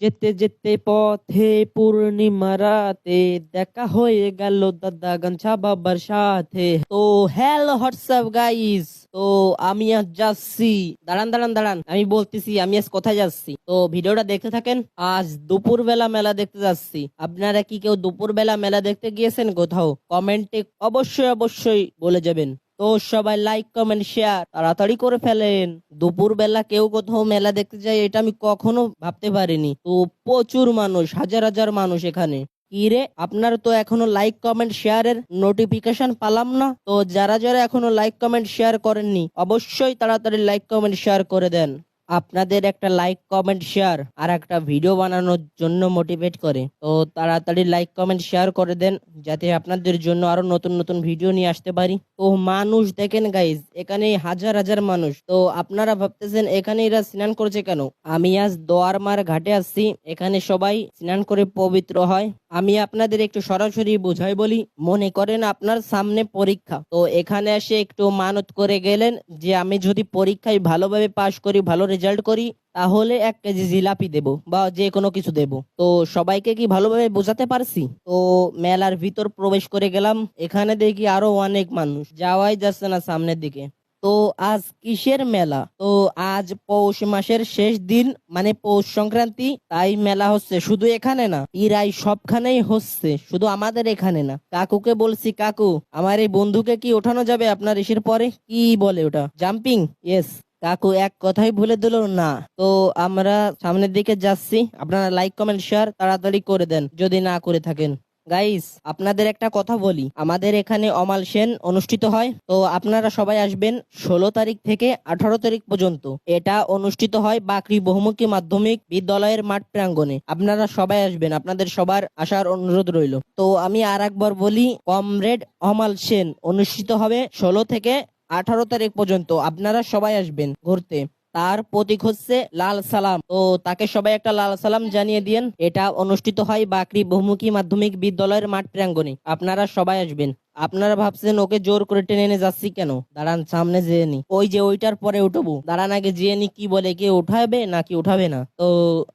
যেতে যেতে পথে পূর্ণিমা রাতে দেখা হয়ে গেল দাদা গাঞ্ছা বাবার সাথে। তো হ্যালো হোয়াটসঅ্যাপ গাইস? তো আমি আজ যাচ্ছি। দাঁড়ান দাঁড়ান দাঁড়ান, আমি বলতেছি, আমি আজ কোথায় যাচ্ছি? তো ভিডিওটা দেখতে থাকেন, আজ দুপুর বেলা মেলা দেখতে যাচ্ছি। আপনারা কি কেউ দুপুর বেলা মেলা দেখতে গিয়েছেন কোথাও? কমেন্টে অবশ্যই অবশ্যই বলে যাবেন। তো সবাই লাইক কমেন্ট শেয়ার তাড়াতাড়ি করে ফেলেন। দুপুর বেলা কেউ কোথাও মেলা দেখতে যায়, এটা আমি কখনো ভাবতে পারিনি। তো প্রচুর মানুষ, হাজার হাজার মানুষ এখানে। ইরে আপনার তো এখনও লাইক কমেন্ট শেয়ারের নোটিফিকেশন পালাম না। তো যারা যারা এখনও লাইক কমেন্ট শেয়ার করেননি, অবশ্যই তাড়াতাড়ি লাইক কমেন্ট শেয়ার করে দেন। আপনাদের একটা লাইক কমেন্ট শেয়ার আর একটা ভিডিও বানানোর জন্য মোটিভেট করে। তো তাড়াতাড়ি লাইক কমেন্ট শেয়ার করে দেন, যাতে আপনাদের জন্য আরও নতুন নতুন ভিডিও নিয়ে আসতে পারি। তো মানুষ দেখেন গাইজ এখানে হাজার হাজার মানুষ। তো আপনারা ভাবতেছেন এখানে এরা স্নান করছে কেন? আমি আজ দোয়ারমার ঘাটে আসছি, এখানে সবাই স্নান করে পবিত্র হয়। আমি আপনাদের একটু সরাসরি বোঝাই বলি, মনে করেন আপনার সামনে পরীক্ষা। তো এখানে এসে একটু মানত করে গেলেন যে আমি যদি পরীক্ষায় ভালোভাবে পাশ করি, ভালো রেজাল্ট করি, তাহলে এক কেজি জিলাপি দেব বা যে কোনো কিছু দেব। তো সবাইকে কি ভালোভাবে বোঝাতে পারছি? তো মেলার ভিতর প্রবেশ করে গেলাম, এখানে দেখি আরও অনেক মানুষ। যাওয়াই যাচ্ছে না সামনের দিকে। তো আজ কিসের মেলা? তো আজ পৌষ মাসের শেষ দিন মানে পৌষ সংক্রান্তি, তাই মেলা হচ্ছে। শুধু এখানে না ইরাই সবখানেই হচ্ছে। শুধু আমাদের এখানে না। কাকুকে বলছি, কাকু, আমার এই বন্ধুকে কি ওঠানো যাবে আপনার ইসের পরে? কি বলে ওটা? জাম্পিং? ইয়েস কাকু এক কথাই ভুলে দিল, না। তো আমরা সামনের দিকে যাচ্ছি। আপনারা লাইক কমেন্ট শেয়ার তাড়াতাড়ি করে দেন, যদি না করে থাকেন। গাইস আপনাদের একটা কথা বলি। আমাদের এখানে অমাল সেন অনুষ্ঠিত হয়। তো আপনারা সবাই আসবেন ষোলো তারিখ থেকে আঠারো তারিখ পর্যন্ত। এটা অনুষ্ঠিত হয় বাকরি বহুমুখী মাধ্যমিক বিদ্যালয়ের মাঠ প্রাঙ্গণে। আপনারা সবাই আসবেন। আপনাদের সবার আসার অনুরোধ রইল। তো আমি আর একবার বলি, কমরেড অমাল সেন অনুষ্ঠিত হবে ষোলো থেকে আঠারো তারিখ পর্যন্ত আপনারা সবাই আসবেন ঘুরতে। তার প্রতীক হচ্ছে লাল সালাম। তো তাকে সবাই একটা লাল সালাম জানিয়ে দিয়েন। এটা অনুষ্ঠিত হয় বাকরি বহুমুখী মাধ্যমিক বিদ্যালয়ের মাঠ প্রাঙ্গণে। আপনারা সবাই আসবেন। আপনারা ভাবছেন ওকে জোর করে টেনে এনে যাচ্ছি কেন? দাঁড়ান, সামনে যেয়ে নি। ওই যে ওইটার পরে উঠবো। দাঁড়ান আগে যেয়ে নি কি বলে, কে উঠাবে নাকি উঠাবে না। তো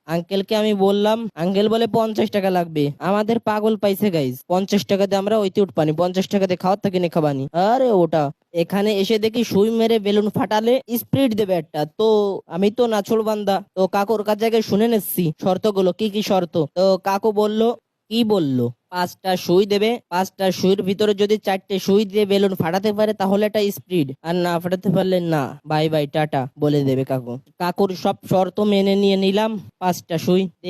আঙ্কেলকে আমি বললাম, আঙ্কেল বলে পঞ্চাশ টাকা লাগবে। আমাদের পাগল পাইছে গাইজ পঞ্চাশ টাকাতে আমরা ওইতে উঠবানি পঞ্চাশ টাকাতে খাওয়ার থেকে কিনে খাবানি। আরে ওটা এখানে এসে দেখি সুই মেরে বেলুন ফাটালে স্পিড দেবে একটা। তো আমি তো নাছল বান্দা, তো কাকুর কাছ থেকে শুনে নিচ্ছি শর্তগুলো, কি কি শর্ত? তো কাকু বলল, কি বলল? পাঁচটা সুই দেবে, পাঁচটা সুইয়ের ভিতরে যদি চারটে সুই দিয়ে বেলুন ফাটাতে পারে তাহলে এটা স্পিড আর না ফাটাতে পারলে না। বাই বাই, টাটা, বলে দেবে কাকু। কাকুর সব শর্ত মেনে নিয়ে নিলাম, পাঁচটা সুই।